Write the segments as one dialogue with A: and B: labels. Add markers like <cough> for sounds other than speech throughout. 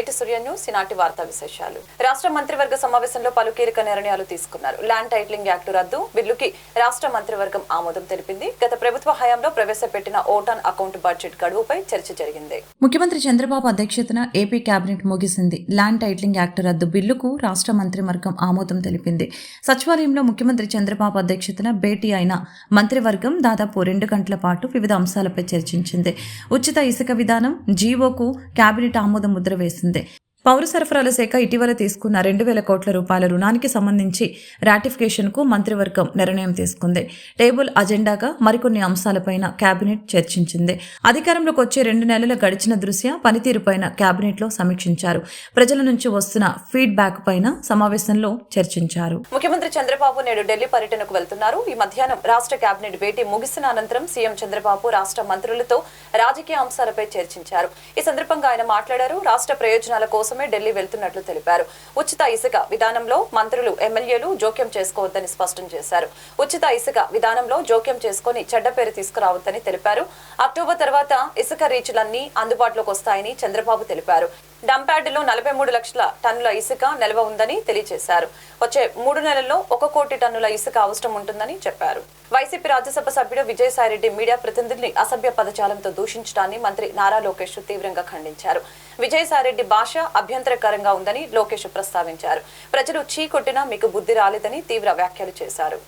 A: నేటి సూర్య న్యూస్ ఈనాటి వార్తా విశేషాలు. రాష్ట్ర మంత్రివర్గ సమావేశంలో పలు కీలక నిర్ణయాలు తీసుకున్నారు. ల్యాండ్ టైటిలింగ్ యాక్టు రద్దు బిల్లుకి రాష్ట్ర మంత్రివర్గం ఆమోదం తెలిపింది. గత ప్రభుత్వ హయాంలో ప్రవేశపెట్టిన ఓటాన్ అకౌంట్ బడ్జెట్ గడువుపై చర్చ జరిగింది.
B: ముఖ్యమంత్రి చంద్రబాబు అధ్యక్షతన ఏపీ కేబినెట్ ముగిసింది. ల్యాండ్ టైటిలింగ్ యాక్టు రద్దు బిల్లుకు రాష్ట్ర మంత్రివర్గం ఆమోదం తెలిపింది. సచివాలయంలో ముఖ్యమంత్రి చంద్రబాబు అధ్యక్షతన భేటీ అయిన మంత్రివర్గం దాదాపు రెండు గంటల పాటు వివిధ అంశాలపై చర్చించింది. ఉచిత ఇసుక విధానం జీవోకు కేబినెట్ ఆమోదం ముద్ర వేసింది. 같은데 పౌర సరఫరాల శాఖ ఇటీవల తీసుకున్న రెండు వేల కోట్ల రూపాయల రుణానికి సంబంధించి రాటిఫికేషన్కు మంత్రివర్గం నిర్ణయం తీసుకుంది. టేబుల్ అజెండాగా మరికొన్ని అంశాలపైన కేబినెట్ చర్చించింది. అధికారంలోకి వచ్చే రెండు నెలల గడిచిన దృశ్య పనితీరుపైన కేబినెట్లో సమీక్షించారు. ప్రజల నుంచి వస్తున్న ఫీడ్బ్యాక్ పైన సమావేశంలో చర్చించారు.
A: ముఖ్యమంత్రి చంద్రబాబు నేడు ఢిల్లీ పర్యటనకు వెళ్తున్నారు. ఈ మధ్యాహ్నం రాష్ట్ర కేబినెట్ భేటీ ముగిసిన అనంతరం సీఎం చంద్రబాబు రాష్ట్ర మంత్రులతో రాజకీయ అంశాలపై చర్చించారు. ఈ సందర్భంగా ఆయన మాట్లాడారు. రాష్ట్ర ప్రయోజనాల కోసం కోసమే ఢిల్లీ వెళ్తున్నట్లు తెలిపారు. ఉచిత ఇసుక విధానంలో మంత్రులు ఎమ్మెల్యేలు జోక్యం చేసుకోవద్దని స్పష్టం చేశారు. ఉచిత ఇసుక విధానంలో జోక్యం చేసుకుని చెడ్డ పేరు తీసుకురావద్దని తెలిపారు. అక్టోబర్ తర్వాత ఇసుక రీచ్లన్నీ అందుబాటులోకి వస్తాయని చంద్రబాబు తెలిపారు. డంప్యార్డులో నలభై మూడు లక్షల టన్నుల ఇసుక నిల్వ ఉందని తెలియజేశారు. వచ్చే మూడు నెలల్లో ఒక కోటి టన్నుల ఇసుక అవసరం ఉంటుందని చెప్పారు. వైసీపీ రాజ్యసభ సభ్యుడు విజయసాయిరెడ్డి మీడియా ప్రతినిధుల్ని అసభ్య పదజాలంతో దూషించడాన్ని మంత్రి నారా లోకేష్ తీవ్రంగా ఖండించారు. విజయసాయిరెడ్డి భాష అభ్యంతరకరంగా ఉందని లోకేష్ ప్రస్తావించారు. ప్రజలు చీ కొట్టినా మీకు బుద్ధి రాలేదని తీవ్ర వ్యాఖ్యలు చేశారు.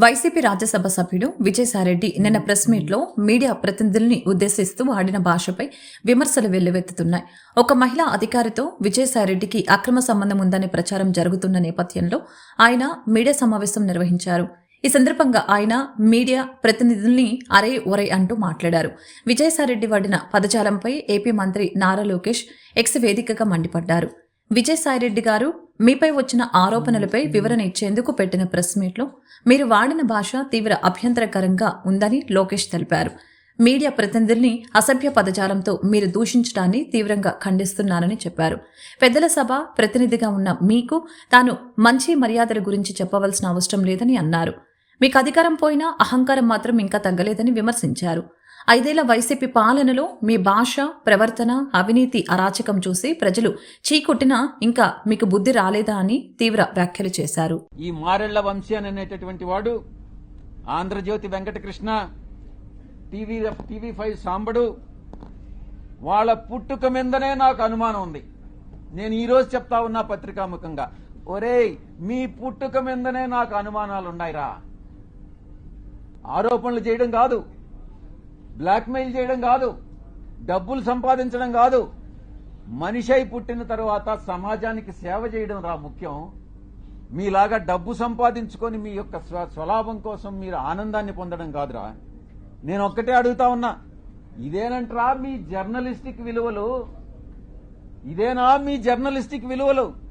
B: వైసీపీ రాజ్యసభ సభ్యుడు విజయసాయిరెడ్డి నిన్న ప్రెస్ మీట్లో మీడియా ప్రతినిధుల్ని ఉద్దేశిస్తూ ఆడిన భాషపై విమర్శలు వెల్లువెత్తుతున్నాయి. ఒక మహిళా అధికారితో విజయసాయిరెడ్డికి అక్రమ సంబంధం ఉందనే ప్రచారం జరుగుతున్న నేపథ్యంలో ఆయన మీడియా సమావేశం నిర్వహించారు. ఈ సందర్భంగా ఆయన మీడియా ప్రతినిధుల్ని అరే ఒరే అంటూ మాట్లాడారు. విజయసాయిరెడ్డి వాడిన పదజాలంపై ఏపీ మంత్రి నారా లోకేష్ ఎక్స్ వేదికగా మండిపడ్డారు. విజయసాయిరెడ్డి గారు మీపై వచ్చిన ఆరోపణలపై వివరణ ఇచ్చేందుకు పెట్టిన ప్రెస్ మీట్లో మీరు వాడిన భాష తీవ్ర అభ్యంతరకరంగా ఉందని లోకేష్ తెలిపారు. మీడియా ప్రతినిధుల్ని అసభ్య పదజాలంతో మీరు దూషించడాన్ని తీవ్రంగా ఖండిస్తున్నారని చెప్పారు. పెద్దల సభ ప్రతినిధిగా ఉన్న మీకు తాను మంచి మర్యాదల గురించి చెప్పవలసిన అవసరం లేదని అన్నారు. మీకు అధికారం పోయినా అహంకారం మాత్రం ఇంకా తగ్గలేదని విమర్శించారు. ఐదేళ్ళ వైసీపీ పాలనలో మీ భాష ప్రవర్తన అవినీతి అరాచకం చూసి ప్రజలు చీకొట్టినా ఇంకా మీకు బుద్ధి రాలేదా అని తీవ్ర వ్యాఖ్యలు చేశారు.
C: ఈ మారెళ్ళ వంశీ అనేటటువంటి వాడు Andhrajyothy Venkatakrishna TV TV five Sambadu వాళ్ళ పుట్టుక మీదనే నాకు అనుమానం ఉంది. నేను ఈ రోజు చెప్తా ఉన్నా పత్రికాముఖంగా. ఒరేయ్ మీ పుట్టుక మీదనే నాకు అనుమానాలు ఉన్నాయిరా ఆరోపణలు చేయడం కాదు. బ్లాక్మెయిల్ చేయడం కాదు డబ్బులు సంపాదించడం కాదు. మనిషి అయి పుట్టిన తర్వాత సమాజానికి సేవ చేయడం రా ముఖ్యం. మీలాగా డబ్బు సంపాదించుకొని మీ యొక్క స్వ- స్వలాభం కోసం మీరు ఆనందాన్ని పొందడం కాదురా. నేను ఒక్కటే అడుగుతా ఉన్నా ఇదేనంటరా మీ జర్నలిస్టిక్ విలువలు? ఇదేనా మీ జర్నలిస్టిక్ విలువలు?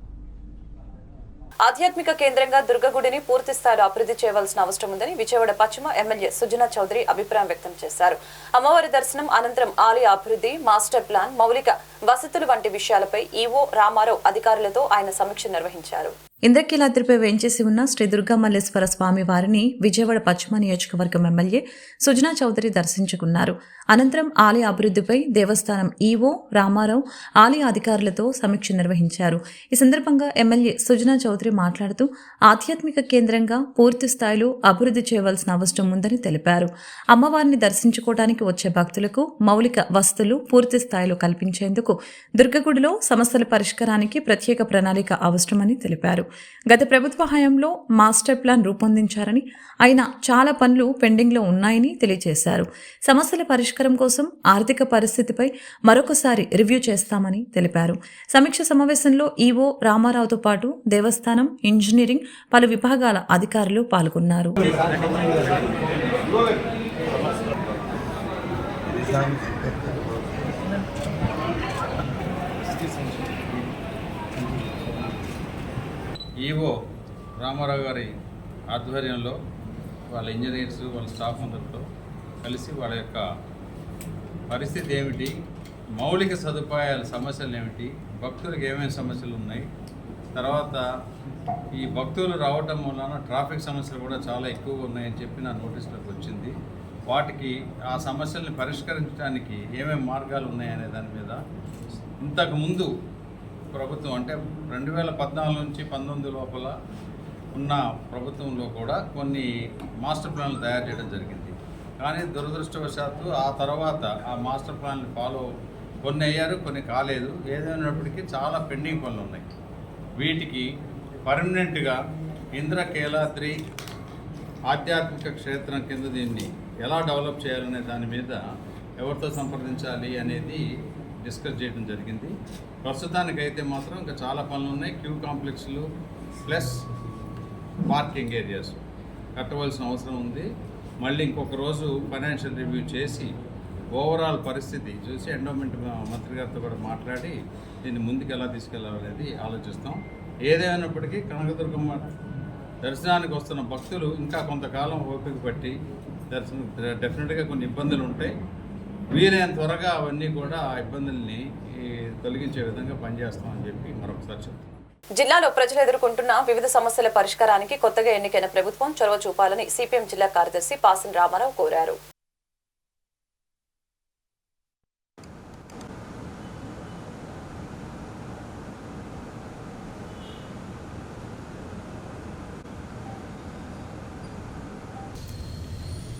A: ఆధ్యాత్మిక కేంద్రంగా దుర్గగుడిని పూర్తి స్థాయిలో అభివృద్ధి చేయవలసిన అవసరం ఉందని విజయవాడ పశ్చిమ ఎమ్మెల్యే సుజనా చౌదరి అభిప్రాయం వ్యక్తం చేశారు. అమ్మవారి దర్శనం అనంతరం ఆలయ అభివృద్ధి మాస్టర్ ప్లాన్ మౌలిక వసతులు వంటి విషయాలపై ఈవో రామారావు అధికారులతో ఆయన సమీక్ష నిర్వహించారు.
B: ఇంద్రకీలాద్రిపై వేంచేసి ఉన్న శ్రీ దుర్గామల్లేశ్వర స్వామి వారిని విజయవాడ పశ్చిమ నియోజకవర్గం ఎమ్మెల్యే సుజనా చౌదరి దర్శించుకున్నారు. అనంతరం ఆలయ అభివృద్ధిపై దేవస్థానం ఈవో రామారావు ఆలయ అధికారులతో సమీక్ష నిర్వహించారు. ఈ సందర్భంగా ఎమ్మెల్యే సుజనా చౌదరి మాట్లాడుతూ ఆధ్యాత్మిక కేంద్రంగా పూర్తి స్థాయిలో అభివృద్ధి చేయవలసిన అవసరం ఉందని తెలిపారు. అమ్మవారిని దర్శించుకోవడానికి వచ్చే భక్తులకు మౌలిక వసతులు పూర్తి స్థాయిలో కల్పించేందుకు దుర్గగుడిలో సమస్యల పరిష్కారానికి ప్రత్యేక ప్రణాళిక అవసరమని తెలిపారు. గత ప్రభుత్వ హయాంలో మాస్టర్ ప్లాన్ రూపొందించారని అయినా చాలా పనులు పెండింగ్లో ఉన్నాయని తెలియజేశారు. సమస్యల పరిష్కారం కోసం ఆర్థిక పరిస్థితిపై మరొకసారి రివ్యూ చేస్తామని తెలిపారు. సమీక్ష సమావేశంలో ఈవో రామారావుతో పాటు దేవస్థానం ఇంజనీరింగ్ పలు విభాగాల అధికారులు పాల్గొన్నారు.
D: ఈవో రామారావు గారి ఆధ్వర్యంలో వాళ్ళ ఇంజనీర్స్ వాళ్ళ స్టాఫ్ అందరితో కలిసి వాళ్ళ యొక్క పరిస్థితి ఏమిటి? మౌలిక సదుపాయాల సమస్యలు ఏమిటి? భక్తులకు ఏమేమి సమస్యలు ఉన్నాయి? తర్వాత ఈ భక్తులు రావటం వలన ట్రాఫిక్ సమస్యలు కూడా చాలా ఎక్కువగా ఉన్నాయని చెప్పి నా నోటీసులోకి వచ్చింది. వాటికి ఆ సమస్యల్ని పరిష్కరించడానికి ఏమేమి మార్గాలు ఉన్నాయనే దాని మీద ఇంతకుముందు ప్రభుత్వం అంటే రెండు వేల పద్నాలుగు నుంచి పంతొమ్మిది లోపల ఉన్న ప్రభుత్వంలో కూడా కొన్ని మాస్టర్ ప్లాన్లు తయారు చేయడం జరిగింది. కానీ దురదృష్టవశాత్తు ఆ తర్వాత ఆ మాస్టర్ ప్లాన్లు ఫాలో కొన్ని అయ్యారు కొన్ని కాలేదు. ఏదైనప్పటికీ చాలా పెండింగ్ పనులు ఉన్నాయి. వీటికి పర్మనెంట్గా ఇంద్ర కేలాద్రి ఆధ్యాత్మిక క్షేత్రం కింద దీన్ని ఎలా డెవలప్ చేయాలనే దాని మీద ఎవరితో సంప్రదించాలి అనేది డిస్కస్ చేయడం జరిగింది. ప్రస్తుతానికైతే మాత్రం ఇంకా చాలా పనులు ఉన్నాయి. క్యూ కాంప్లెక్స్లు ప్లస్ పార్కింగ్ ఏరియాస్ కట్టవలసిన అవసరం ఉంది. మళ్ళీ ఇంకొక రోజు ఫైనాన్షియల్ రివ్యూ చేసి ఓవరాల్ పరిస్థితి చూసి ఎండోమెంట్ మంత్రి గారితో కూడా మాట్లాడి దీన్ని ముందుకు ఎలా తీసుకెళ్ళాలనేది ఆలోచిస్తాం. ఏదేమైనప్పటికీ కనకదుర్గమ్మ దర్శనానికి వస్తున్న భక్తులు ఇంకా కొంతకాలం ఓపిక పట్టి దర్శనం డెఫినెట్గా కొన్ని ఇబ్బందులు ఉంటాయి. వీలైన త్వరగా అవన్నీ కూడా ఆ ఇబ్బందుల్ని ఈ, తొలగించే విధంగా పనిచేస్తామని చెప్పి మరొకసారి చెప్తున్నాం
A: జిల్లాలో ప్రజలు ఎదుర్కొంటున్న వివిధ సమస్యల పరిష్కారానికి కొత్తగా ఎన్నికైన ప్రభుత్వం చొరవ చూపాలని సిపిఎం జిల్లా కార్యదర్శి పాసిన్ రామారావు కోరారు.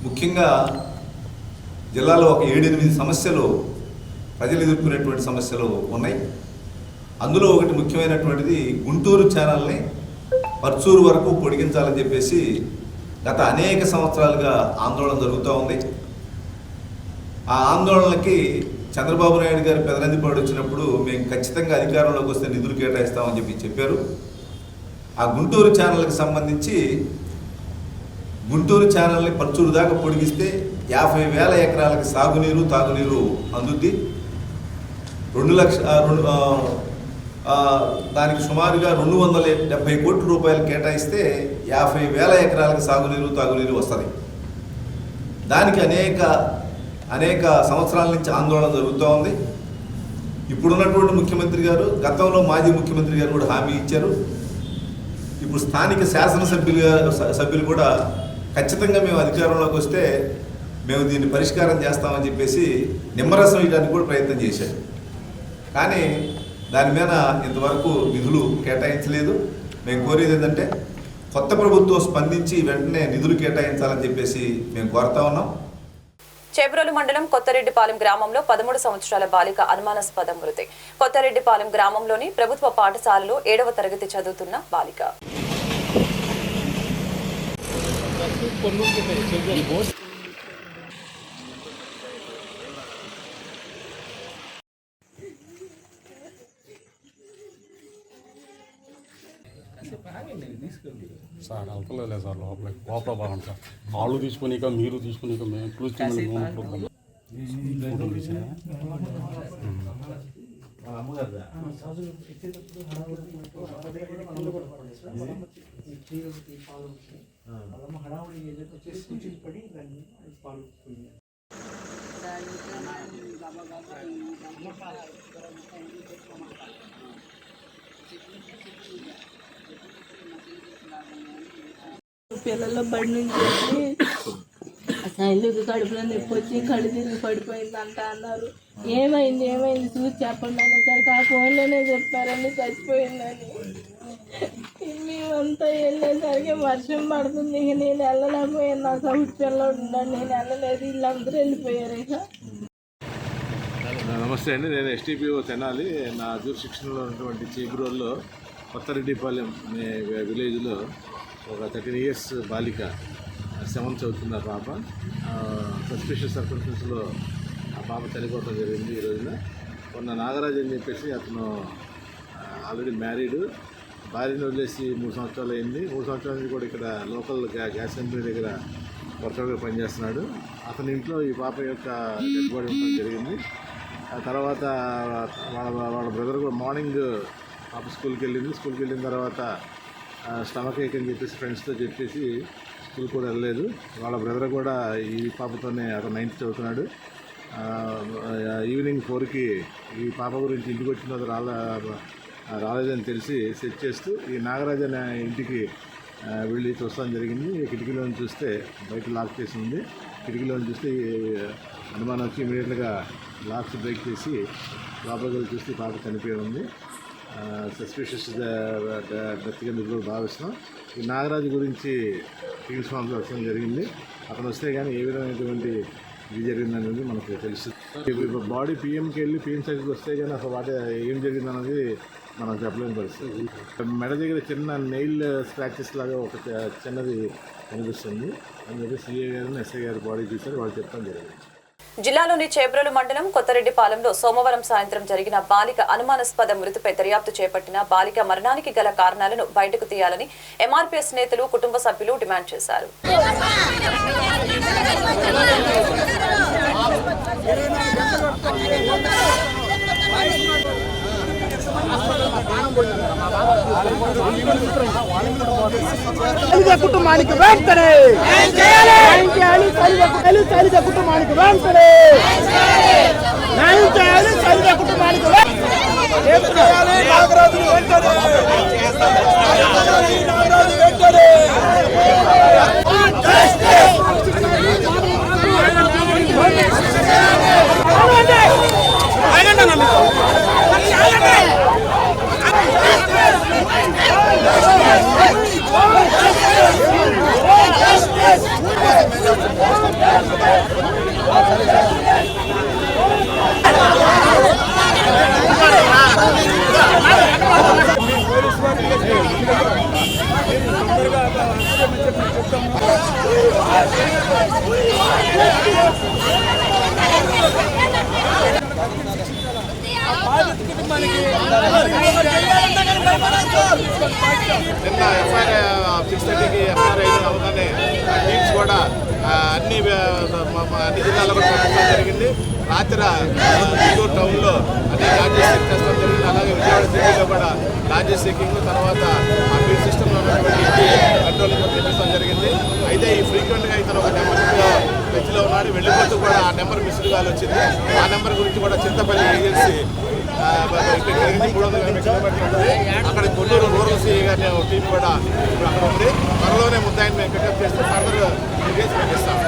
E: ముఖ్యంగా జిల్లాలో ఒక ఏడెనిమిది సమస్యలు ప్రజలు ఎదుర్కొనేటువంటి సమస్యలు ఉన్నాయి. అందులో ఒకటి ముఖ్యమైనటువంటిది గుంటూరు ఛానల్ని పర్చూరు వరకు పొడిగించాలని చెప్పేసి గత అనేక సంవత్సరాలుగా ఆందోళన జరుగుతూ ఉంది. ఆ ఆందోళనకి చంద్రబాబు నాయుడు గారు పెదనందిపాడు వచ్చినప్పుడు మేము ఖచ్చితంగా అధికారంలోకి వస్తే నిధులు కేటాయిస్తామని చెప్పి చెప్పారు. ఆ గుంటూరు ఛానల్కి సంబంధించి గుంటూరు ఛానల్ని పరుచూరు దాకా పొడిగిస్తే యాభై వేల ఎకరాలకి సాగునీరు తాగునీరు అందుద్ది. రెండు లక్ష రెండు దానికి సుమారుగా రెండు వందల డెబ్బై కోట్ల రూపాయలు కేటాయిస్తే యాభై వేల ఎకరాలకు సాగునీరు తాగునీరు వస్తుంది. దానికి అనేక అనేక సంవత్సరాల నుంచి ఆందోళన జరుగుతూ ఉంది. ఇప్పుడున్నటువంటి ముఖ్యమంత్రి గారు గతంలో మాజీ ముఖ్యమంత్రి గారు కూడా హామీ ఇచ్చారు. ఇప్పుడు స్థానిక శాసనసభ్యులు సభ్యులు కూడా ఖచ్చితంగా మేము అధికారంలోకి వస్తే మేము దీన్ని పరిష్కారం చేస్తామని చెప్పేసి నిమ్మరసం ఇవ్వడానికి కూడా ప్రయత్నం చేశాడు కానీ దాని మీద ఇంతవరకు నిధులు కేటాయించలేదు. మేము కోరేది ఏంటంటే కొత్త ప్రభుత్వం స్పందించి వెంటనే నిధులు కేటాయించాలని చెప్పేసి మేము కోరుతా ఉన్నాం.
A: చేబ్రోలు మండలం కొత్తరెడ్డిపాలెం గ్రామంలో పదమూడు సంవత్సరాల బాలిక అనుమానాస్పద మృతి. కొత్తరెడ్డిపాలెం గ్రామంలోని ప్రభుత్వ పాఠశాలలో ఏడవ తరగతి చదువుతున్న బాలిక.
F: సార్ వెళ్తలేదు సార్ లోపల. లోపల బాగుంది సార్ వాళ్ళు తీసుకునిక మీరు తీసుకునిక మేము క్లూజ్ ఫోటో తీసా
G: పిల్లల బడి నుంచి వచ్చి శైలికి కడుపులో నొప్పి వచ్చి కళ్ళు తిరిగి పడిపోయిందంట అన్నారు. ఏమైంది ఏమైంది? చూసి చెప్పండి అనేసరికి ఆ ఫోన్లోనే చెప్పారండి చచ్చిపోయిందని. మేమంతా వెళ్ళేసరికి వర్షం పడుతుంది. ఇక నేను వెళ్ళలేకపోయాను నా సౌత్యంలో ఉన్నాను. నేను వెళ్ళలేదు. వీళ్ళందరూ వెళ్ళిపోయారు ఇక.
H: నమస్తే అండి. నేను ఎస్టీపీఓ తెనాలి. నా జూరిశిక్షణలో ఉన్నటువంటి చీపురోల్లో కొత్తరెడ్డిపాలెం అనే విలేజ్లో ఒక థర్టీన్ ఇయర్స్ బాలిక సెవెన్ చదువుతున్న పాప. సస్పిషియస్ సర్కమ్స్టెన్స్లో ఆ పాప చనిపోవడం జరిగింది ఈ రోజున. మొన్న నాగరాజ్ అని చెప్పేసి అతను ఆల్రెడీ మ్యారీడ్ భార్యను వదిలేసి మూడు సంవత్సరాలు అయింది. మూడు సంవత్సరాల నుంచి కూడా ఇక్కడ లోకల్ గ్యా గ్యాస్ కంపెనీ దగ్గర వర్కర్గా పనిచేస్తున్నాడు. అతని ఇంట్లో ఈ పాప యొక్క డెడ్ ఉండడం జరిగింది. ఆ తర్వాత వాళ్ళ వాళ్ళ బ్రదర్ కూడా మార్నింగ్ పాప స్కూల్కి వెళ్ళింది. స్కూల్కి వెళ్ళిన తర్వాత స్టమక్ ఏక్ అని చెప్పేసి ఫ్రెండ్స్తో చెప్పేసి స్కూల్ కూడా వెళ్ళలేదు. వాళ్ళ బ్రదర్ కూడా ఈ పాపతోనే అతను నైన్త్ చదువుతున్నాడు. ఈవినింగ్ ఫోర్కి ఈ పాప గురించి ఇంటికి వచ్చిన రాళ్ళ రాలేదని తెలిసి సెట్ చేస్తూ ఈ నాగరాజు అనే ఇంటికి వెళ్ళి చూస్తాం జరిగింది. కిటికీలో చూస్తే బయట లాక్ చేసి ఉంది. కిటికీలో చూస్తే ఈ అనుమానం వచ్చి ఇమీడియట్గా లాక్స్ బ్రేక్ చేసి లోపలికి వెళ్ళి చూస్తే పాప చనిపోయి ఉంది. సస్పిషియస్ డెత్ కింద కూడా భావిస్తున్నాం. ఈ నాగరాజు గురించి టీమ్స్ వచ్చడం జరిగింది. అతను వస్తే కానీ ఏ విధమైనటువంటి ఇది జరిగిందనేది మనకు తెలుస్తుంది. బాడీ పిఎంకి వెళ్ళి పిఎం సైడ్కి వస్తే కానీ అసలు వాటి ఏం జరిగిందనేది మనం చెప్పలేని పరిస్థితి మెడ దగ్గర చిన్న నెయిల్ స్క్రాచెస్ లాగా ఒక చిన్నది కనిపిస్తుంది అని చెప్పి సిఏ గారిని ఎస్ఐ గారి బాడీ చూసారు వాళ్ళు చెప్పడం జరిగింది
A: జిల్లాలోని చేబ్రోలు మండలం కొత్తరెడ్డిపాలెంలో సోమవారం సాయంత్రం జరిగిన బాలిక అనుమానాస్పద మృతిపై దర్యాప్తు చేపట్టిన బాలిక మరణానికి గల కారణాలను బయటకు తీయాలని ఎంఆర్పీఎస్ నేతలు కుటుంబ సభ్యులు డిమాండ్ చేశారు
I: శైలజ కుటుంబానికి వెంటనే! న్యాయం చేయాలి? శైలజ కుటుంబానికి వెంటనే! న్యాయం చేయాలి? శైలజ కుటుంబానికి నాగరాజు వెంటనే! ఆగండి అన్న మీరు.
H: నిన్న ఎఫ్ఐఆర్ సిక్స్ థర్టీకి ఎఫ్ఐఆర్ అయిన అవగానే టీమ్స్ కూడా అన్ని అన్ని జిల్లాల్లో కూడా పంపించడం జరిగింది. రాత్రి టౌన్లో అన్ని లాడ్జెస్ చెక్ జరిగింది. అలాగే విజయవాడ సిటీలో కూడా లాడ్జెస్ చెకింగ్ తర్వాత ఆ బీట్ సిస్టంలో ఉన్నటువంటి కంట్రోల్ కూడా జరిగింది. అయితే ఈ ఫ్రీక్వెంట్గా ఇతను ఒక నెంబర్లో ఉన్నాడు వెళ్ళిపోతూ కూడా ఆ నెంబర్ మిస్డ్ కాల్ వచ్చింది. ఆ నెంబర్ గురించి కూడా చింతపల్లి ఏజెన్సీ మూడు వందల ఎనభై కిలోమీటర్లు అక్కడ Kolluru rural CI garu team కూడా ఇప్పుడు అక్కడ ఉంది. త్వరలోనే ముద్దాయిని మేము పికప్ చేస్తే ఫర్దర్ డీటెయిల్స్ ఇస్తాం.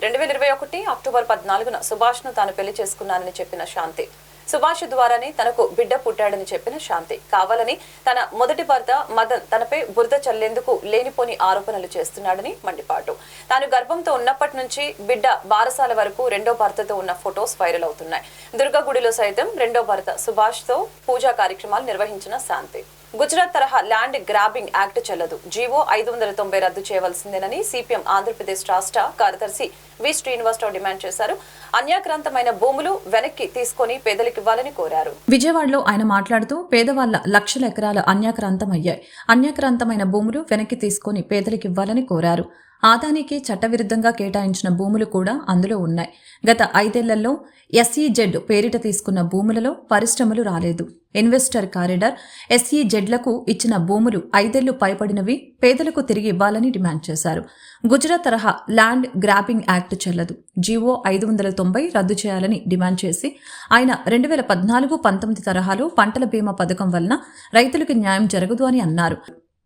A: రెండు వేల ఇరవై ఒకటి అక్టోబర్ పద్నాలుగున సుభాష్ను తాను పెళ్ళి చేసుకున్నానని చెప్పిన శాంతి. సుభాష్ ద్వారానే తనకు బిడ్డ పుట్టాడని చెప్పిన శాంతి. కావాలని తన మొదటి భర్త మదన్ తనపై బురద చల్లేందుకు లేనిపోని ఆరోపణలు చేస్తున్నాడని మండిపాటు. తాను గర్భంతో ఉన్నప్పటి నుంచి బిడ్డ బారసాల వరకు రెండో భర్తతో ఉన్న ఫొటోస్ వైరల్ అవుతున్నాయి. దుర్గగుడిలో సైతం రెండో భర్త సుభాష్తో పూజా కార్యక్రమాలు నిర్వహించిన శాంతి. గుజరాత్ తరహా ల్యాండ్ గ్రాబింగ్ యాక్ట్ చెల్లదు. జీవో ఐదు వందల తొంభై రద్దు చేయవలసిందేనని సిపిఎం ఆంధ్రప్రదేశ్ రాష్ట్ర కార్యదర్శి వి. శ్రీనివాసరావు డిమాండ్ చేశారు. అన్యాక్రాంతమైన భూములు వెనక్కి తీసుకొని పేదలకు ఇవ్వాలని కోరారు.
B: విజయవాడలో ఆయన మాట్లాడుతూ పేదవాళ్ళ లక్షల ఎకరాల అన్యాక్రాంతమయ్యాయి. అన్యాక్రాంతమైన భూములు వెనక్కి తీసుకొని పేదలకివ్వాలని కోరారు. ఆదానికి చట్టవిరుద్ధంగా కేటాయించిన భూములు కూడా అందులో ఉన్నాయి. గత ఐదేళ్ళలో ఎస్ఈజెడ్ పేరిట తీసుకున్న భూములలో పరిశ్రమలు రాలేదు. ఇన్వెస్టర్ కారిడార్ ఎస్ఈజెడ్లకు ఇచ్చిన భూములు ఐదేళ్ళు పైబడినవి పేదలకు తిరిగి ఇవ్వాలని డిమాండ్ చేశారు. గుజరాత్ తరహా ల్యాండ్ గ్రాబింగ్ యాక్ట్ చెల్లదు. జీవో ఐదు వందల తొంభై రద్దు చేయాలని డిమాండ్ చేసి ఆయన రెండు వేల పద్నాలుగు పంతొమ్మిది తరహాలో పంటల బీమా పథకం వలన రైతులకు న్యాయం జరగదు అని అన్నారు.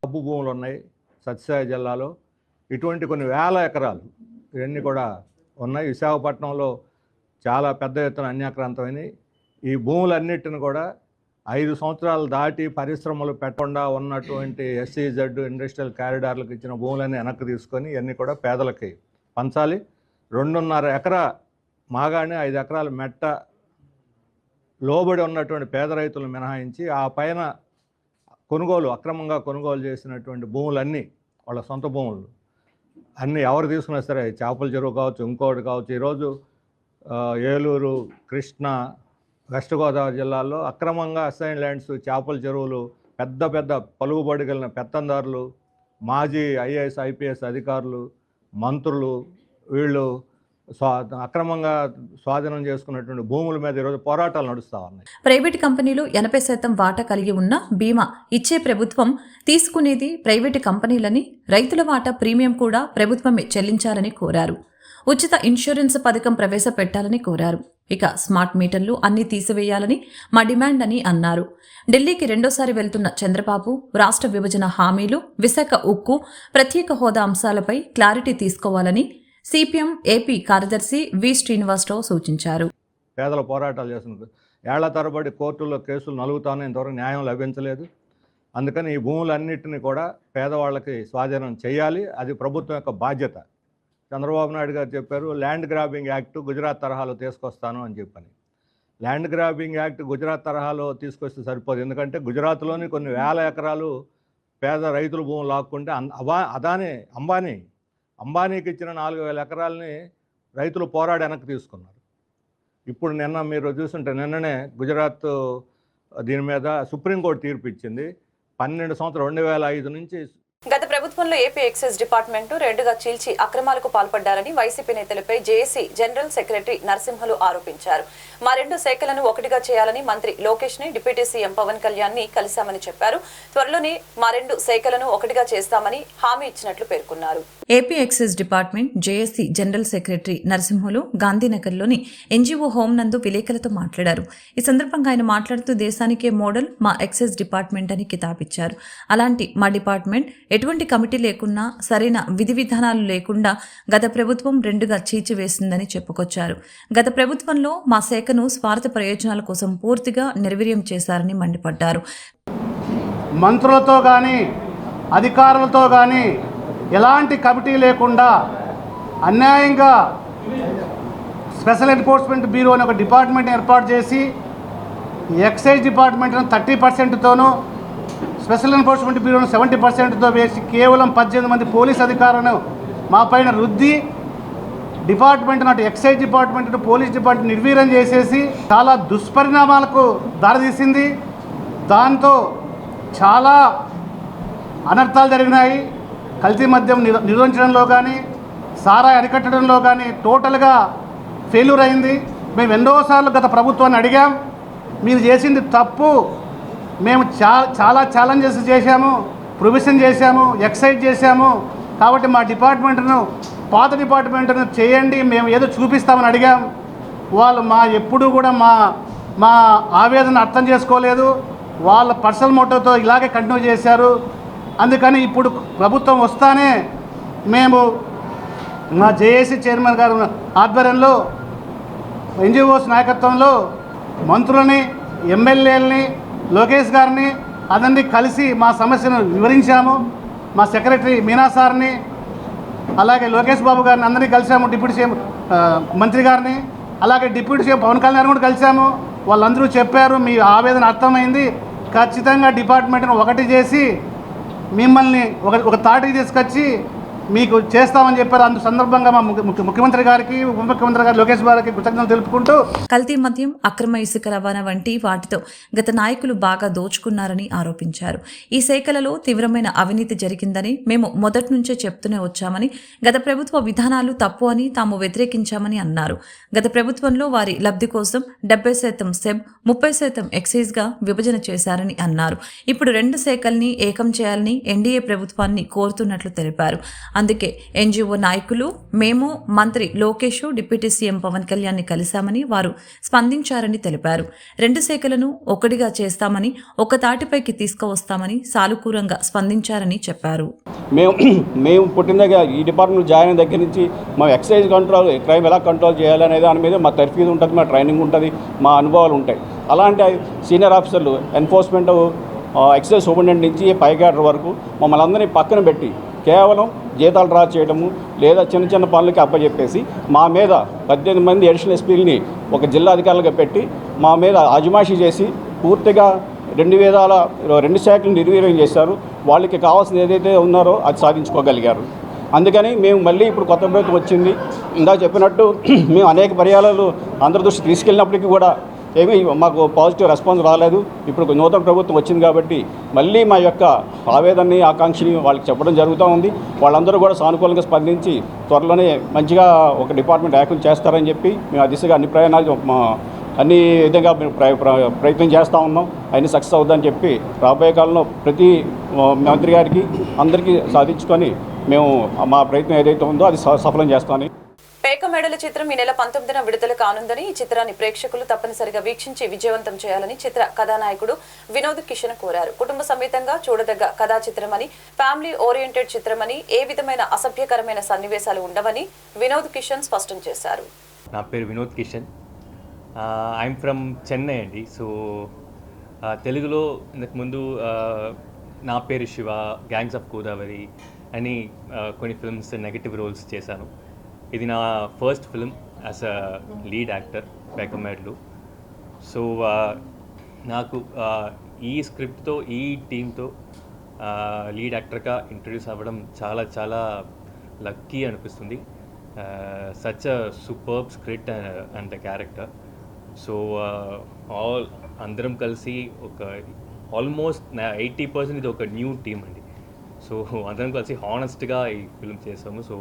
J: భూములు ఉన్నాయి. సత్యసాయి జిల్లాలో ఇటువంటి కొన్ని వేల ఎకరాలు ఇవన్నీ కూడా ఉన్నాయి. విశాఖపట్నంలో చాలా పెద్ద ఎత్తున అన్యాక్రాంతమైనవి. ఈ భూములన్నిటిని కూడా ఐదు సంవత్సరాలు దాటి పరిశ్రమలు పెట్టకుండా ఉన్నటువంటి ఎస్సీజెడ్ ఇండస్ట్రియల్ కారిడార్లకు ఇచ్చిన భూములన్నీ వెనక్కి తీసుకొని ఇవన్నీ కూడా పేదలకి పంచాలి. రెండున్నర ఎకరా మాగానే ఐదు ఎకరాల మెట్ట లోబడి ఉన్నటువంటి పేద రైతులను మినహాయించి ఆ పైన కొనుగోలు అక్రమంగా కొనుగోలు చేసినటువంటి భూములన్నీ వాళ్ళ సొంత భూములు అన్ని ఎవరు తీసుకున్నా సరే చేపల చెరువు కావచ్చు ఇంకోటి కావచ్చు ఈరోజు ఏలూరు కృష్ణ వెస్ట్ గోదావరి జిల్లాలో అక్రమంగా అసైన్ ల్యాండ్స్ చేపల చెరువులు పెద్ద పెద్ద పలుకుబడి కలిగిన పెత్తందారులు మాజీ ఐఏఎస్ ఐపీఎస్ అధికారులు మంత్రులు వీళ్ళు స్వా అక్రమంగా స్వాధీనం చేసుకున్నటువంటి భూముల మీద ఈరోజు పోరాటాలు నడుస్తూ ఉన్నాయి.
B: ప్రైవేట్ కంపెనీలు ఎనభై శాతం వాటా కలిగి ఉన్న బీమా ఇచ్చే ప్రభుత్వం తీసుకునేది ప్రైవేట్ కంపెనీలని రైతుల వాటా ప్రీమియం కూడా ప్రభుత్వమే చెల్లించాలని కోరారు. ఉచిత ఇన్సూరెన్స్ పథకం ప్రవేశపెట్టాలని కోరారు. ఇక స్మార్ట్ మీటర్లు అన్ని తీసివేయాలని మా డిమాండ్ అని అన్నారు. ఢిల్లీకి రెండోసారి వెళ్తున్న చంద్రబాబు రాష్ట్ర విభజన హామీలు విశాఖ ఉక్కు ప్రత్యేక హోదా అంశాలపై క్లారిటీ తీసుకోవాలని సిపిఎం ఏపీ కార్యదర్శి వి శ్రీనివాసరావు సూచించారు.
J: పేదల పోరాటాలు చేస్తున్నారు ఏళ్ళ తరబడి కోర్టుల్లో కేసులు నలుగుతానే ఇంతవరకు న్యాయం లభించలేదు. అందుకని ఈ భూములన్నింటినీ కూడా పేదవాళ్ళకి స్వాధీనం చేయాలి. అది ప్రభుత్వం యొక్క బాధ్యత. చంద్రబాబు నాయుడు గారు చెప్పారు ల్యాండ్ గ్రాబింగ్ యాక్ట్ గుజరాత్ తరహాలో తీసుకొస్తాను అని చెప్పని. ల్యాండ్ గ్రాబింగ్ యాక్ట్ గుజరాత్ తరహాలో తీసుకొస్తే సరిపోదు. ఎందుకంటే గుజరాత్లోని కొన్ని వేల ఎకరాలు పేద రైతుల భూములు లాక్కుంటే అన్- అదానే అంబానీ అంబానీకి ఇచ్చిన నాలుగు వేల ఎకరాలని రైతులు పోరాడి వెనక్కి తీసుకున్నారు. ఇప్పుడు నిన్న మీరు చూస్తుంటే నిన్ననే గుజరాత్ దీని మీద సుప్రీంకోర్టు తీర్పు ఇచ్చింది. పన్నెండు సంవత్సరం రెండు వేల ఐదు నుంచి
A: గత ప్రభుత్వంలో ఏపీ ఎక్సైజ్ డిపార్ట్మెంట్ రెండుగా చీల్చి అక్రమాలకు పాల్పడ్డారని వైసీపీ నేతలపై జేఏసీ జనరల్ సెక్రటరీ నరసింహలు ఆరోపించారు. మా రెండు శాఖలను ఒకటిగా చేయాలని మంత్రి లోకేష్ని డిప్యూటీ సీఎం పవన్ కళ్యాణ్ని కలిశామని చెప్పారు. త్వరలోనే మా రెండు శాఖలను ఒకటిగా చేస్తామని హామీ ఇచ్చినట్లు పేర్కొన్నారు.
B: AP excise department JAC general secretary Narasimhulu గాంధీనగర్లోని NGO home నందు విలేకరులతో మాట్లాడారు. ఈ సందర్భంగా ఆయన మాట్లాడుతూ దేశానికే మోడల్ మా ఎక్సైజ్ డిపార్ట్మెంట్ అని కితాబిచ్చారు. అలాంటి మా డిపార్ట్మెంట్ ఎటువంటి కమిటీ లేకున్నా సరైన విధి విధానాలు లేకుండా గత ప్రభుత్వం రెండుగా చీచివేసిందని చెప్పుకొచ్చారు. గత ప్రభుత్వంలో మా శాఖను స్వార్థ ప్రయోజనాల కోసం పూర్తిగా నిర్వీర్యం చేశారని మండిపడ్డారు.
I: మంత్రులతో కానీ అధికారులతో కానీ ఎలాంటి కమిటీ లేకుండా అన్యాయంగా స్పెషల్ ఎన్ఫోర్స్మెంట్ బ్యూరో అనే ఒక డిపార్ట్మెంట్ ఏర్పాటు చేసి ఎక్సైజ్ డిపార్ట్మెంట్ను థర్టీ పర్సెంట్తోనూ స్పెషల్ ఎన్ఫోర్స్మెంట్ బ్యూరోను సెవెంటీ పర్సెంట్తో వేసి కేవలం పద్దెనిమిది మంది పోలీస్ అధికారులను మా పైన రుద్ది డిపార్ట్మెంట్ అటు ఎక్సైజ్ డిపార్ట్మెంట్ పోలీస్ డిపార్ట్మెంట్ నిర్వీర్యం చేసేసి చాలా దుష్పరిణామాలకు దారితీసింది. దాంతో చాలా అనర్థాలు జరిగినాయి. కల్తీ మద్యం నిర్వహించడంలో కానీ సారా అరికట్టడంలో కానీ టోటల్గా ఫెయిల్యూర్ అయింది. మేము ఎన్నోసార్లు గత ప్రభుత్వాన్ని అడిగాం. మీరు చేసింది తప్పు. మేము చా చాలా ఛాలెంజెస్ చేశాము ప్రొవిజన్ చేశాము ఎక్సైజ్ చేశాము. కాబట్టి మా డిపార్ట్మెంట్ను పాత డిపార్ట్మెంట్ను చేయండి మేము ఏదో చూపిస్తామని అడిగాం. వాళ్ళు మా ఎప్పుడూ కూడా మా మా ఆవేదన అర్థం చేసుకోలేదు. వాళ్ళ పర్సనల్ మోటోతో ఇలాగే కంటిన్యూ చేశారు. అందుకని ఇప్పుడు ప్రభుత్వం వస్తానే మేము మా జేఏసీ చైర్మన్ గారు ఆధ్వర్యంలో ఎన్జిఓస్ నాయకత్వంలో మంత్రులని ఎమ్మెల్యేలని లోకేష్ గారిని అందరినీ కలిసి మా సమస్యను వివరించాము. మా సెక్రటరీ మీనా సార్ని అలాగే లోకేష్ బాబు గారిని అందరినీ కలిసాము డిప్యూటీ సీఎం మంత్రి గారిని అలాగే డిప్యూటీ సీఎం పవన్ కళ్యాణ్ కూడా కలిసాము వాళ్ళందరూ చెప్పారు మీ ఆవేదన అర్థమైంది. ఖచ్చితంగా డిపార్ట్మెంట్ను ఒకటి చేసి మిమ్మల్ని ఒక ఒక తాటికి తీసుకొచ్చి మీకు చేస్తామని చెప్పారు. అందు సందర్భంగా మా ముఖ్యమంత్రి గారికి ఉప ముఖ్యమంత్రి గారు లోకేష్ గారికి కృతజ్ఞతలు తెలుపుకుంటూ
B: కల్తీ మద్యం అక్రమ ఇసుక రవాణా వంటి వాటితో గత నాయకులు బాగా దోచుకున్నారని ఆరోపించారు. ఈ శాఖలలో తీవ్రమైన అవినీతి జరిగిందని మేము మొదటి నుంచే చెప్తూనే వచ్చామని గత ప్రభుత్వ విధానాలు తప్పు అని తాము వ్యతిరేకించామని అన్నారు. గత ప్రభుత్వంలో వారి లబ్ధి కోసం డెబ్బై శాతం సెబ్ ముప్పై శాతం ఎక్సైజ్గా విభజన చేశారని అన్నారు. ఇప్పుడు రెండు శాఖల్ని ఏకం చేయాలని ఎన్డీఏ ప్రభుత్వాన్ని కోరుతున్నట్లు తెలిపారు. అందుకే ఎన్జిఓ నాయకులు మేము మంత్రి లోకేష్ డిప్యూటీ సీఎం పవన్ కళ్యాణ్ని కలిశామని వారు స్పందించారని తెలిపారు. రెండు శాఖలను ఒకటిగా చేస్తామని ఒక తాటిపైకి తీసుకువస్తామని సానుకూలంగా స్పందించారని చెప్పారు.
K: మేము మేము పుట్టిన ఈ డిపార్ట్మెంట్ జాయిన్ దగ్గర నుంచి మా ఎక్సైజ్ కంట్రోల్ క్రైమ్ ఎలా కంట్రోల్ చేయాలనే దాని మీద మా తర్ఫీదు ఉంటుంది మా ట్రైనింగ్ ఉంటుంది మా అనుభవాలు ఉంటాయి. అలాంటి సీనియర్ ఆఫీసర్లు ఎన్ఫోర్స్మెంట్ ఎక్సైజ్ సూపరింటెండెంట్ నుంచి పై వరకు మమ్మల్ని అందరినీ పక్కన పెట్టి కేవలం జీతాలు డ్రా చేయడము లేదా చిన్న చిన్న పనులకి అప్పచెప్పేసి మా మీద పద్దెనిమిది మంది అడిషనల్ ఎస్పీలని ఒక జిల్లా అధికారులుగా పెట్టి మా మీద అజమాషి చేసి పూర్తిగా రెండు వేదాల రెండు శాఖలు నిర్వీర్యం చేశారు. వాళ్ళకి కావాల్సిన ఏదైతే ఉన్నారో అది సాధించుకోగలిగారు. అందుకని మేము మళ్ళీ ఇప్పుడు కొత్త ప్రభుత్వం వచ్చింది. ఇందా చెప్పినట్టు <clears throat> మేము అనేక పర్యాలు అందరి దృష్టి తీసుకెళ్ళినప్పటికీ కూడా ఏమీ మాకు పాజిటివ్ రెస్పాన్స్ రాలేదు. ఇప్పుడు నూతన ప్రభుత్వం వచ్చింది కాబట్టి మళ్ళీ మా యొక్క ఆవేదనని ఆకాంక్షని వాళ్ళకి చెప్పడం జరుగుతూ ఉంది. వాళ్ళందరూ కూడా సానుకూలంగా స్పందించి త్వరలోనే మంచిగా ఒక డిపార్ట్మెంట్ యాక్ట్ చేస్తారని చెప్పి మేము ఆ దిశగా అన్ని ప్రయాణాలు మా అన్ని విధంగా మేము ప్ర- ప్రయత్నం చేస్తూ ఉన్నాం. అన్ని సక్సెస్ అవుద్దని చెప్పి రాబోయే కాలంలో ప్రతి మంత్రి గారికి అందరికీ సాధించుకొని మేము మా ప్రయత్నం ఏదైతే ఉందో అది స- సఫలం చేస్తామని
A: పేక మెడల చిత్రం ఈ నెల పంతొమ్మిదిన విడుదల కానుందని ఈ చిత్రాన్ని ప్రేక్షకులు తప్పనిసరిగా వీక్షించి విజయవంతం చేయాలని చిత్ర కథానాయకుడు వినోద్ కిషన్ కోరారు. కుటుంబ సమేతంగా చూడదగ్గ కథా చిత్రమని ఫ్యామిలీ ఓరియంటెడ్ చిత్రమని ఏ విధమైన అసభ్యకరమైన సన్నివేశాలు ఉండవని వినోద్ కిషన్ స్పష్టం చేశారు.
L: నా పేరు వినోద్ కిషన్. ఐఎమ్ ఫ్రమ్ చెన్నై అండి. సో తెలుగులో ఇంతకు ముందు నా పేరు శివ గ్యాంగ్స్ ఆఫ్ గోదావరి అని కొన్ని ఫిల్మ్స్ నెగటివ్ రోల్స్ చేశాను. ఇది నా first film as a lead actor బెకమేడ్లు so నాకు uh, ఈ స్క్రిప్ట్తో ఈ టీంతో లీడ్ యాక్టర్గా ఇంట్రడ్యూస్ అవ్వడం చాలా చాలా లక్కీ అనిపిస్తుంది. Such a superb script and the character so all అందరం కలిసి ఒక ఆల్మోస్ట్ ఎయిటీ పర్సెంట్ ఇది ఒక న్యూ టీం అండి. సో అందరం కలిసి హానెస్ట్గా ఈ ఫిల్మ్ చేసాము. సో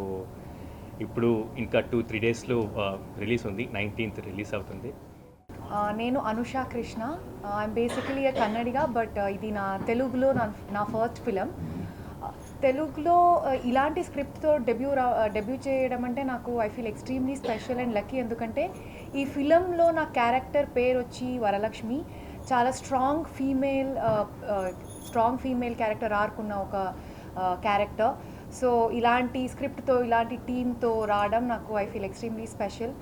L: ఇప్పుడు ఇంకా టూ త్రీ డేస్లో రిలీజ్ ఉంది. నైన్టీన్త్ రిలీజ్ అవుతుంది.
M: నేను Anusha Krishna. I'm basically Kannadiga but ఇది నా తెలుగులో నా నా ఫస్ట్ ఫిలం తెలుగులో ఇలాంటి స్క్రిప్ట్తో డెబ్యూ రా డెబ్యూ చేయడం అంటే నాకు I feel extremely special and lucky ఎందుకంటే ఈ ఫిలంలో నా క్యారెక్టర్ పేరు వచ్చి వరలక్ష్మి. చాలా strong female strong female character ఆర్కున్న ఒక క్యారెక్టర్ సో ఇలాంటి స్క్రిప్ట్తో ఇలాంటి టీమ్తో రావడం నాకు ఐ ఫీల్ ఎక్స్ట్రీమ్లీ స్పెషల్.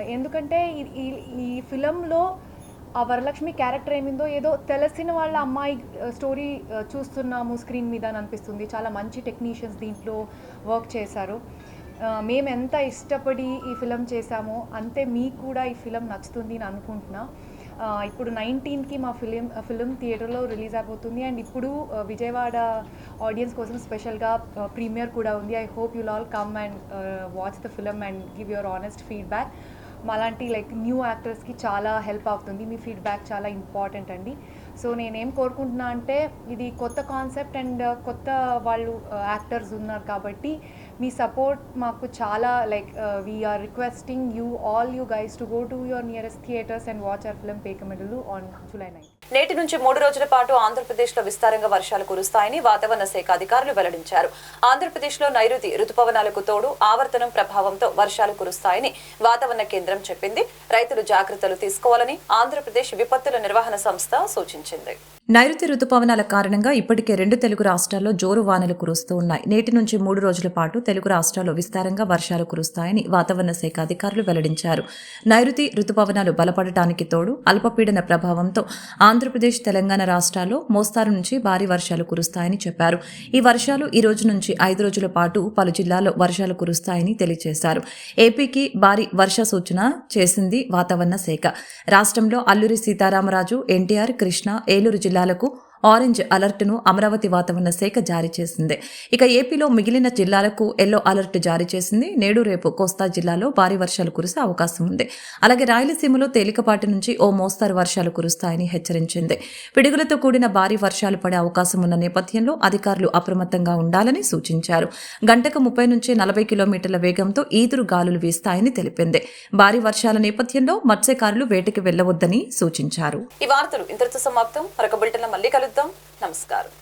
M: ఎందుకంటే ఈ- ఈ ఫిలంలో ఆ వరలక్ష్మి క్యారెక్టర్ ఏమిందో ఏదో తెలిసిన వాళ్ళ అమ్మాయి స్టోరీ చూస్తున్నాము స్క్రీన్ మీద అని అనిపిస్తుంది. చాలా మంచి టెక్నీషియన్స్ దీంట్లో వర్క్ చేశారు. మేము ఎంత ఇష్టపడి ఈ ఫిలం చేశామో అంతే మీకు కూడా ఈ ఫిలం నచ్చుతుంది అని అనుకుంటున్నా. ఇప్పుడు నైన్టీన్కి మా ఫిలిం ఫిలిం థియేటర్లో రిలీజ్ అయిపోతుంది అండ్ ఇప్పుడు విజయవాడ ఆడియన్స్ కోసం స్పెషల్గా ప్రీమియర్ కూడా ఉంది. I hope you'll all come and watch the film and give your honest feedback మాలాంటి లైక్ న్యూ యాక్టర్స్కి చాలా హెల్ప్ అవుతుంది. మీ ఫీడ్బ్యాక్ చాలా ఇంపార్టెంట్ అండి. సో నేనేం కోరుకుంటున్నా అంటే ఇది కొత్త కాన్సెప్ట్ అండ్ uh, కొత్త వాళ్ళు uh, యాక్టర్స్ ఉన్నారు కాబట్టి మీ సపోర్ట్ మాకు చాలా like we're requesting you all you guys to go to your nearest theatres and watch our film పేకమెడలు on July nine
A: నేటి నుంచి మూడు రోజుల పాటు ఆంధ్రప్రదేశ్లో విస్తారంగా వర్షాలు కురుస్తాయని వాతావరణ శాఖ అధికారులు వెల్లడించారు. ఆంధ్రప్రదేశ్లో నైరుతి రుతుపవనాలకు తోడు ఆవర్తనం ప్రభావంతో వర్షాలు కురుస్తాయని వాతావరణ కేంద్రం చెప్పింది. రైతులు జాగ్రత్తలు తీసుకోవాలని ఆంధ్రప్రదేశ్ విపత్తుల నిర్వహణ సంస్థ సూచించింది.
B: నైరుతి రుతుపవనాల కారణంగా ఇప్పటికే రెండు తెలుగు రాష్ట్రాల్లో జోరు వానలు కురుస్తూ ఉన్నాయి. నేటి నుంచి మూడు రోజుల పాటు తెలుగు రాష్ట్రాల్లో విస్తారంగా వర్షాలు కురుస్తాయని వాతావరణ శాఖ అధికారులు వెల్లడించారు. నైరుతి రుతుపవనాలు బలపడటానికి తోడు అల్పపీడన ప్రభావంతో ఆంధ్రప్రదేశ్ తెలంగాణ రాష్ట్రాల్లో మోస్తారు నుంచి భారీ వర్షాలు కురుస్తాయని చెప్పారు. ఈ వర్షాలు ఈ రోజు నుంచి ఐదు రోజుల పాటు పలు జిల్లాల్లో వర్షాలు కురుస్తాయని తెలియజేశారు. ఏపీకి భారీ వర్ష సూచన చేసింది వాతావరణ శాఖ. రాష్ట్రంలో అల్లూరి సీతారామరాజు ఎన్టీఆర్ కృష్ణ ఏలూరు జిల్లాలకు ఆరెంజ్ అలర్ట్ను అమరావతి వాతావరణ శాఖ జారీ చేసింది. ఇక ఏపీలో మిగిలిన జిల్లాలకు ఎల్లో అలర్ట్ జారీ చేసింది. నేడు రేపు కోస్తా జిల్లాలో భారీ వర్షాలు కురిసే అవకాశం ఉంది. అలాగే రాయలసీమలో తేలికపాటి నుంచి ఓ మోస్తారు వర్షాలు కురుస్తాయని హెచ్చరించింది. పిడుగులతో కూడిన భారీ వర్షాలు పడే అవకాశం ఉన్న నేపథ్యంలో అధికారులు అప్రమత్తంగా ఉండాలని సూచించారు. గంటకు ముప్పై నుంచి నలభై కిలోమీటర్ల వేగంతో ఈదురు గాలులు వీస్తాయని తెలిపింది. భారీ వర్షాల నేపథ్యంలో మత్స్యకారులు వేటకి వెళ్ళవద్దని సూచించారు.
A: ఈ వార్తలు ఇంతటితో సమాప్తం. మరొక మళ్ళీ కలుద్దాం నమస్కారం.